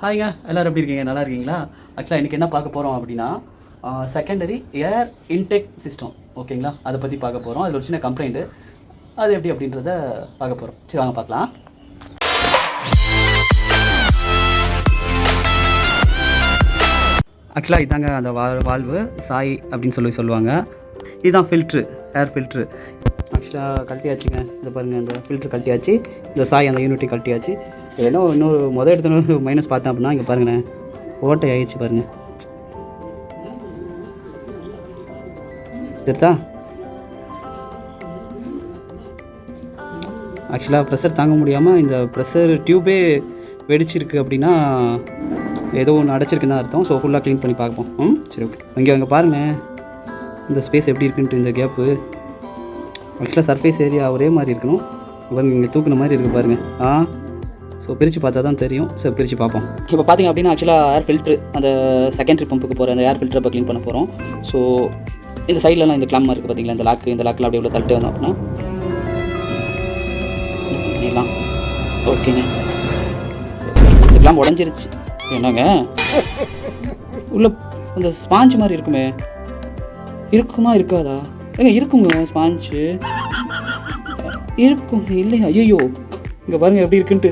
ஹாய்ங்க எல்லோரும் எப்படி இருக்கீங்க? நல்லா இருக்கீங்களா? ஆக்சுவலாக இன்றைக்கி என்ன பார்க்க போகிறோம் அப்படின்னா செகண்டரி ஏர் இன்டெக் சிஸ்டம் ஓகேங்களா அதை பற்றி பார்க்க போகிறோம் அதில் ஒரு சின்ன கம்ப்ளைண்ட்டு அது எப்படி அப்படின்றத பார்க்க போகிறோம் சரி வாங்க பார்க்கலாம். ஆக்சுவலாக இதாங்க அந்த வா வால்வு சாய் அப்படின்னு சொல்லி சொல்லுவாங்க. இதுதான் ஃபில்ட்ரு ஏர் ஃபில்ட்ரு ஆக்சுவலாக கழட்டியாச்சுங்க. இந்த பாருங்கள் இந்த ஃபில்ட்ரு கழட்டியாச்சு. இந்த சாய் அந்த யூனிட்டி கழட்டியாச்சு. இல்லைன்னா இன்னொரு மொதல் எடுத்து மைனஸ் பார்த்தேன் அப்படின்னா இங்கே பாருங்களேன் ஓட்டை ஆயிடுச்சு பாருங்கள் தெரிதா? ஆக்சுவலாக ப்ரெஷர் தாங்க முடியாமல் இந்த ப்ரெஷர் டியூபே வெடிச்சிருக்கு அப்படின்னா ஏதோ ஒன்று அடைச்சிருக்குன்னு அர்த்தம். ஸோ ஃபுல்லாக க்ளீன் பண்ணி பார்ப்போம். ம் சரி ஓகே இங்கே அங்கே பாருங்கள் இந்த ஸ்பேஸ் எப்படி இருக்குன்ட்டு இந்த கேப்பு ஆக்சுவலாக சர்ஃபேஸ் ஏரியா ஒரே மாதிரி இருக்கணும். பாருங்க இங்கே தூக்குன மாதிரி இருக்குது பாருங்கள் ஆ ஸோ பிரித்து பார்த்தா தான் தெரியும். ஸோ பிரித்து பார்ப்போம். இப்போ பார்த்தீங்க அப்படின்னா ஆக்சுவலாக ஏர் ஃபில்ட்ரு அந்த செகண்டரி பம்புக்கு போகிற அந்த ஏர் ஃபில்டரை இப்போ க்ளீன் பண்ண போகிறோம் ஸோ இந்த சைட்லலாம் இந்த கிளம்மா இருக்குது பார்த்தீங்களா? இந்த லாக்கு இந்த லாக்கில் அப்படியே உள்ள தள்ளிட்டு வந்தோம் அப்படின்னா பண்ணிடலாம் ஓகேங்க இந்த கிளாம் உடஞ்சிருச்சு. என்னங்க? உள்ள அந்த ஸ்பாஞ்ச் மாதிரி இருக்குமே. இருக்குமா இருக்காதா? ஏங்க இருக்குங்க ஸ்பாஞ்சு இருக்கும் இல்லையா ஐயோ இங்கே பாருங்க எப்படி இருக்குன்ட்டு.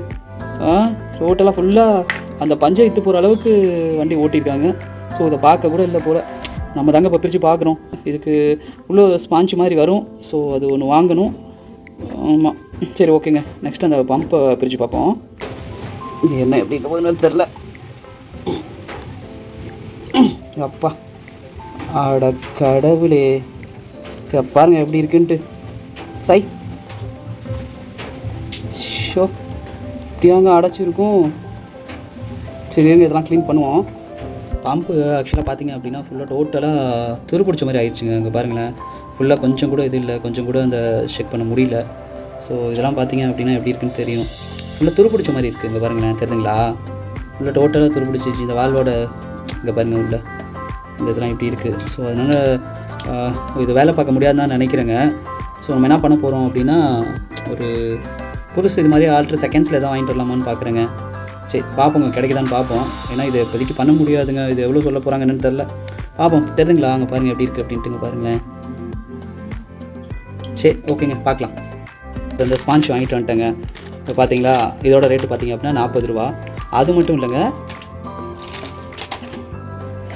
ஆ ரோட்டெல்லாம் ஃபுல்லாக அந்த பஞ்சை இட்டு போகிற அளவுக்கு வண்டி ஓட்டியிருக்காங்க. ஸோ இதை பார்க்க கூட இல்லை போல். நம்ம தாங்க இப்போ பிரித்து பார்க்குறோம் இதுக்கு உள்ள ஸ்பாஞ்ச் மாதிரி வரும். ஸோ அது ஒன்று வாங்கணும். ஆமாம் சரி ஓகேங்க. நெக்ஸ்ட் அந்த பம்பை பிரித்து பார்ப்போம். இது என்ன எப்படி இருக்க போதுன்னு தெரில அப்பா. அட கடவுளே. பாருங்கள் பாருங்க எப்படி இருக்குன்ட்டு. சை. ஷோ. குட்டியாங்க அடைச்சிருக்கும். சரி இதெல்லாம் க்ளீன் பண்ணுவோம். பம்பு ஆக்சுவலாக பார்த்தீங்க அப்படின்னா ஃபுல்லாக டோட்டலாக துருப்பிடிச்ச மாதிரி ஆயிடுச்சுங்க. அங்கே பாருங்களேன். ஃபுல்லாக கொஞ்சம் கூட இது இல்லை. கொஞ்சம் கூட அந்த செக் பண்ண முடியல. ஸோ இதெல்லாம் பார்த்தீங்க அப்படின்னா எப்படி இருக்குன்னு தெரியும். ஃபுல்லாக துருப்பிடிச்ச மாதிரி இருக்குது இங்கே பாருங்களேன். தெரியுதுங்களா? ஃபுல்லாக டோட்டலாக துருப்பிடிச்சிச்சு. இந்த வால்வோட இங்கே பாருங்கள் உள்ள. இந்த இதெல்லாம் இப்படி இருக்குது ஸோ அதனால் இது வேலை பார்க்க முடியாதுன்னு தான் நினைக்கிறேங்க. ஸோ நம்ம என்ன பண்ண போகிறோம் அப்படின்னா ஒரு புதுசு இது மாதிரி ஆல்ட்ரு செகண்ட்ஸில் எதாவது வாங்கிட்டு வரலாமான்னு பார்க்குறேங்க சரி பார்ப்போங்க கிடைக்குதான்னு பார்ப்போம் ஏன்னா இது இப்போதைக்கு பண்ண முடியாதுங்க. இது எவ்வளோ சொல்ல போகிறாங்க தெரில பார்ப்போம் தெரியுதுங்களா அங்கே பாருங்கள் எப்படி இருக்குது அப்படின்ட்டுங்க பாருங்களேன். சரி ஓகேங்க பார்க்கலாம் இந்த ஸ்பாஞ்ச் வாங்கிட்டு வந்துட்டேங்க. இப்போ பார்த்தீங்களா இதோட ரேட்டு பார்த்தீங்க அப்படின்னா நாற்பது ரூபா. அது மட்டும் இல்லைங்க.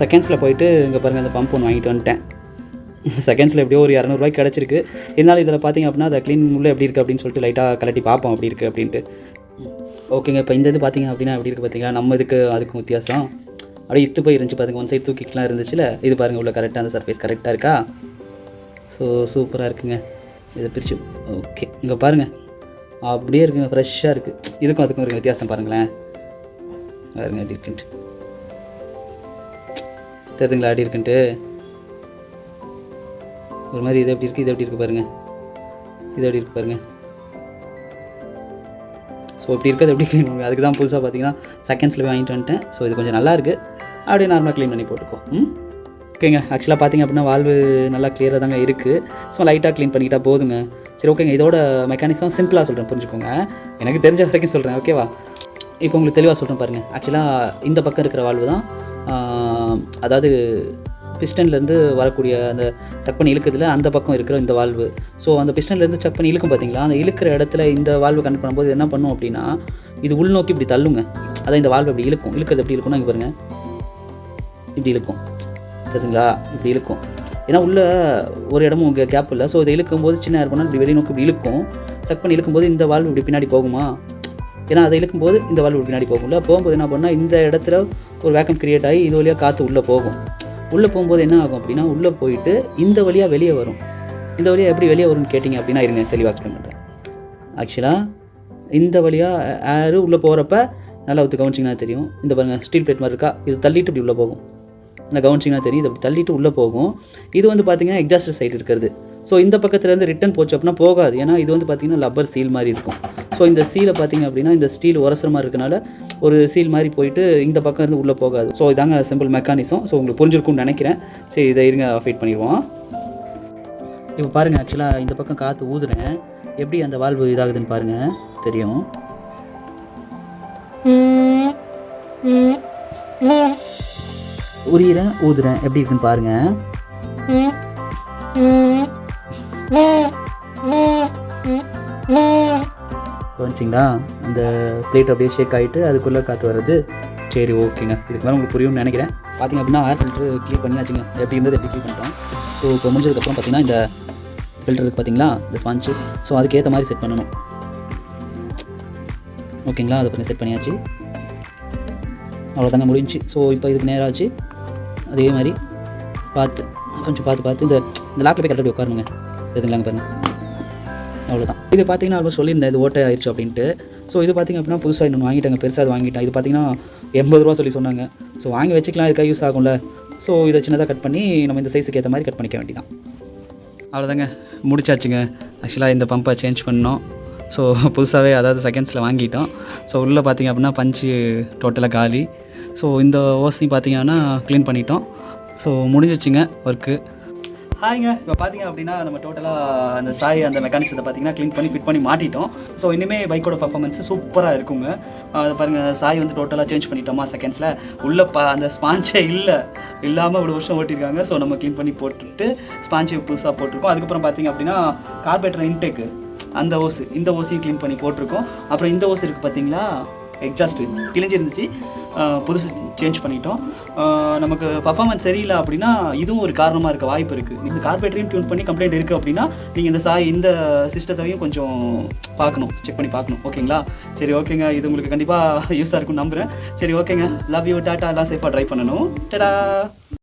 செகண்ட்ஸில் போயிட்டு இங்கே பாருங்கள் அந்த பம்ப் ஒன்று வாங்கிட்டு வந்துட்டேன். செகண்ட்ஸில் எப்படியோ ஒரு இரநூறுவாய் கிடச்சிருக்கு. இருந்தாலும் இதில் பார்த்தீங்க அப்படின்னா அதை க்ளீன் உள்ளே எப்படி இருக்குது அப்படின்னு சொல்லிட்டு லைட்டாக கலட்டி பார்ப்போம் அப்படி இருக்குது அப்படின்ட்டு. ஓகேங்க இப்போ இந்த இது பார்த்திங்க அப்படின்னா எப்படி இருக்குது பார்த்தீங்களா? நம்ம இதுக்கு அதுக்கும் வித்தியாசம். அப்படியே இத்து போய் இருந்துச்சு பாருங்க ஒன் சைடு தூக்கிக்கலாம் இருந்துச்சுல. இது பாருங்கள் உள்ள கரெக்டாக அந்த சர்ஃபேஸ் கரெக்டாக இருக்கா? ஸோ சூப்பராக இருக்குங்க. இதை பிரித்து ஓகே இங்கே பாருங்கள் அப்படியே இருக்குங்க ஃப்ரெஷ்ஷாக இருக்குது இதுக்கும் அதுக்கும் இருக்குது வித்தியாசம் பாருங்களேன். பாருங்க எப்படி இருக்குன்ட்டு. தெரியுதுங்களா அப்படி இருக்குன்ட்டு? ஒரு மாதிரி இது எப்படி இருக்குது இது எப்படி இருக்குது பாருங்கள் இது எப்படி இருக்குது பாருங்கள் ஸோ இப்படி இருக்கிறது எப்படி க்ளீன் பண்ணுங்க அதுக்கு தான் புதுசாக பார்த்தீங்கன்னா செகண்ட்ஸில் போய் வாங்கிட்டு வந்துட்டேன். ஸோ இது கொஞ்சம் நல்லா இருக்குது அப்படியே நார்மலாக க்ளீன் பண்ணி போட்டுக்கோ ம்? ஓகேங்க ஆக்சுவலாக பார்த்தீங்க அப்படின்னா வால்வு நல்லா கிளியராக தாங்க இருக்குது ஸோ லைட்டாக க்ளீன் பண்ணிக்கிட்டால் போதுங்க. சரி ஓகேங்க இதோட மெக்கானிசம் சிம்பிளாக சொல்கிறேன் புரிஞ்சுக்கோங்க. எனக்கு தெரிஞ்ச வரைக்கும் சொல்கிறேன் ஓகேவா இப்போ உங்களுக்கு தெளிவாக சொல்கிறேன் பாருங்கள் ஆக்சுவலாக இந்த பக்கம் இருக்கிற வால்வு தான் அதாவது பிஸ்டன்லேருந்து வரக்கூடிய அந்த சக் பண்ணி இழுக்குதுல அந்த பக்கம் இருக்கிற இந்த வால்வு. ஸோ அந்த பிஸ்டன்லேருந்து செக் பண்ணி இழுக்கும் பார்த்தீங்களா? அந்த இழுக்கிற இடத்துல இந்த வால்வு கனெக்ட் பண்ணும்போது என்ன பண்ணும் அப்படின்னா இது உள்நோக்கி இப்படி தள்ளுங்க. அதான் இந்த வால்வு இப்படி இழுக்கும். இழுக்கிறது எப்படி இழுக்கும்னா இங்கே பாருங்கள் இப்படி இழுக்கும். சரிங்களா? இப்படி இழுக்கும். ஏன்னா உள்ள ஒரு இடமும் இங்கே கேப் இல்லை. ஸோ இதை இழுக்கும் போது சின்ன ஏர் இப்படி வெளியே நோக்கி இப்படி இழுக்கும். செக் பண்ணி இழுக்கும்போது இந்த வால்வு இப்படி பின்னாடி போகுமா? ஏன்னா அதை இழுக்கும்போது இந்த வால்வு பின்னாடி போகும்ல. போகும்போது என்ன பண்ணால் இந்த இடத்துல ஒரு வேக்கம் க்ரியேட் ஆகி இது வழியாக காற்று உள்ளே போகும். உள்ளே போகும்போது என்ன ஆகும் அப்படின்னா உள்ளே போயிட்டு இந்த வழியாக வெளியே வரும். இந்த வழியாக எப்படி வெளியே வரும்னு கேட்டிங்க அப்படின்னா இருங்க தெளிவாக எக்ஸ்பிளைன் பண்ணுறேன் ஆக்சுவலாக இந்த வழியாக ஏரு உள்ளே போகிறப்ப நல்லா ஒத்து கவனிச்சிங்கன்னா தெரியும். இந்த பாருங்கள் ஸ்டீல் பிளேட் மாதிரி இருக்கா? இது தள்ளிட்டு இப்படி உள்ளே போகும். நான் கவனிச்சிங்கன்னா தெரியும். இது அப்படி தள்ளிட்டு உள்ளே போகும். இது வந்து பார்த்திங்கன்னா எக்ஸாஸ்டர் சைடு இருக்கிறது. ஸோ இந்த பக்கத்துலேருந்து ரிட்டன் போச்சு அப்படின்னா போகாது. ஏன்னா இது வந்து பார்த்தீங்கன்னா லப்பர் சீல் மாதிரி இருக்கும். ஸோ இந்த சீலை பார்த்திங்க அப்படின்னா இந்த ஸ்டீல் உரசுற மாதிரி இருக்கனால ஒரு சீல் மாதிரி போயிட்டு இந்த பக்கம் இருந்து உள்ளே போகாது. ஸோ இதாங்க சிம்பிள் மெக்கானிசம் ஸோ உங்களுக்கு புரிஞ்சிருக்கும்னு நினைக்கிறேன். சரி இதை இருங்க ஃபைட் பண்ணிடுவோம். இப்போ பாருங்கள் ஆக்சுவலாக இந்த பக்கம் காற்று ஊதுறேன். எப்படி அந்த வால்வு இதாகுதுன்னு பாருங்கள் தெரியும். உரியிறேன் ஊதுறேன். எப்படி இருக்குன்னு பாருங்கள் கவனிச்சிங்களா அந்த பிளேட் அப்படியே ஷேக் ஆகிட்டு அதுக்குள்ளே காற்று வருது சரி ஓகேங்க. இதுக்கு மேலே உங்களுக்கு புரியும்னு நினைக்கிறேன். பார்த்தீங்க அப்படின்னா ஏர் ஃபில்ட்ரு க்ளீன் பண்ணியாச்சுங்க. எப்படி இருந்தது எப்படி க்ளீன் பண்ணிட்டோம். ஸோ இப்போ முடிஞ்சதுக்கப்புறம் பார்த்தீங்கன்னா இந்த ஃபில்டருக்கு பார்த்தீங்களா இந்த ஸ்பாஞ்சு ஸோ அதுக்கேற்ற மாதிரி செட் பண்ணணும். ஓகேங்களா? அதை பண்ணி செட் பண்ணியாச்சு. அவ்வளோதாங்க முடிஞ்சுச்சு. ஸோ இப்போ இதுக்கு நேரம் ஆச்சு. அதே மாதிரி பார்த்து கொஞ்சம் பார்த்து பார்த்து இந்த இந்த லாக்கில் போய் கரெக்டாக உட்காருங்க. எதுங்களாங்க பாருங்கள் அவ்வளோதான் இது பார்த்தீங்கன்னா ஆல்மோஸ்ட் சொல்லியிருந்தேன் இது ஓட்டை ஆயிடுச்சு அப்படின்ட்டு. ஸோ இது பார்த்தீங்க அப்படின்னா புதுசாக இன்னொன்று வாங்கிட்டாங்க பெருசாக அது வாங்கிட்டேன். இது பார்த்தீங்கன்னா எண்பது ரூபா சொல்லி சொன்னாங்க. ஸோ வாங்கி வச்சுக்கலாம் இதுக்காக யூஸ் ஆகும்ல. ஸோ இதை சின்னதாக கட் பண்ணி நம்ம இந்த சைஸுக்கு ஏற்ற மாதிரி கட் பண்ணிக்க வேண்டியதான் அவ்வளோதாங்க முடிச்சாச்சுங்க. ஆக்சுவலாக இந்த பம்பை சேஞ்ச் பண்ணோம். ஸோ புதுசாகவே அதாவது செகண்ட்ஸில் வாங்கிட்டோம். ஸோ உள்ளே பார்த்தீங்க அப்படின்னா பஞ்சு டோட்டலாக காலி. ஸோ இந்த ஓசையும் பார்த்தீங்கன்னா க்ளீன் பண்ணிட்டோம். ஸோ முடிஞ்சிச்சுங்க ஒர்க்கு ஹாய்ங்க. இப்போ பார்த்தீங்க அப்படின்னா நம்ம டோட்டலாக அந்த சாய் அந்த மெக்கானிக்ஸை பார்த்தீங்கன்னா க்ளீன் பண்ணி ஃபிட் பண்ணி மாட்டிட்டோம். ஸோ இனிமேல் பைக்கோட பர்ஃபார்மன்ஸ் சூப்பராக இருக்குங்க. அது பாருங்கள் சாய் வந்து டோட்டலாக சேஞ்ச் பண்ணிட்டோமா செகண்ட்ஸில் உள்ள ப அந்த ஸ்பாஞ்சே இல்லை. இல்லாமல் இவ்வளோ வருஷம் ஓட்டியிருக்காங்க ஸோ நம்ம க்ளீன் பண்ணி போட்டுட்டு ஸ்பாஞ்சு புதுசாக போட்டிருக்கோம். அதுக்கப்புறம் பார்த்தீங்க அப்படின்னா கார்பரேட்டர் இன்டேக்கு அந்த ஓசு இந்த ஓசையும் க்ளீன் பண்ணி போட்டிருக்கோம். அப்புறம் இந்த ஓஸ் இருக்குது பார்த்தீங்களா? எக்ஸாஸ்ட் கிழிஞ்சிருந்துச்சு. புதுசு சேஞ்ச் பண்ணிட்டோம். நமக்கு பர்ஃபார்மன்ஸ் சரியில்லை அப்படின்னா இதுவும் ஒரு காரணமாக இருக்க வாய்ப்பு இருக்குது இந்த கார்பரேட்டரையும் டியூன் பண்ணி கம்ப்ளைண்ட் இருக்குது அப்படின்னா நீங்கள் இந்த சாய் இந்த சிஸ்டத்தையும் கொஞ்சம் பார்க்கணும். செக் பண்ணி பார்க்கணும். ஓகேங்களா சரி ஓகேங்க இது உங்களுக்கு கண்டிப்பாக யூஸாக இருக்கும்னு நம்புகிறேன் சரி ஓகேங்க லவ் யூ டாட்டா எல்லாம் சேஃபாக ட்ரை பண்ணணும். டடா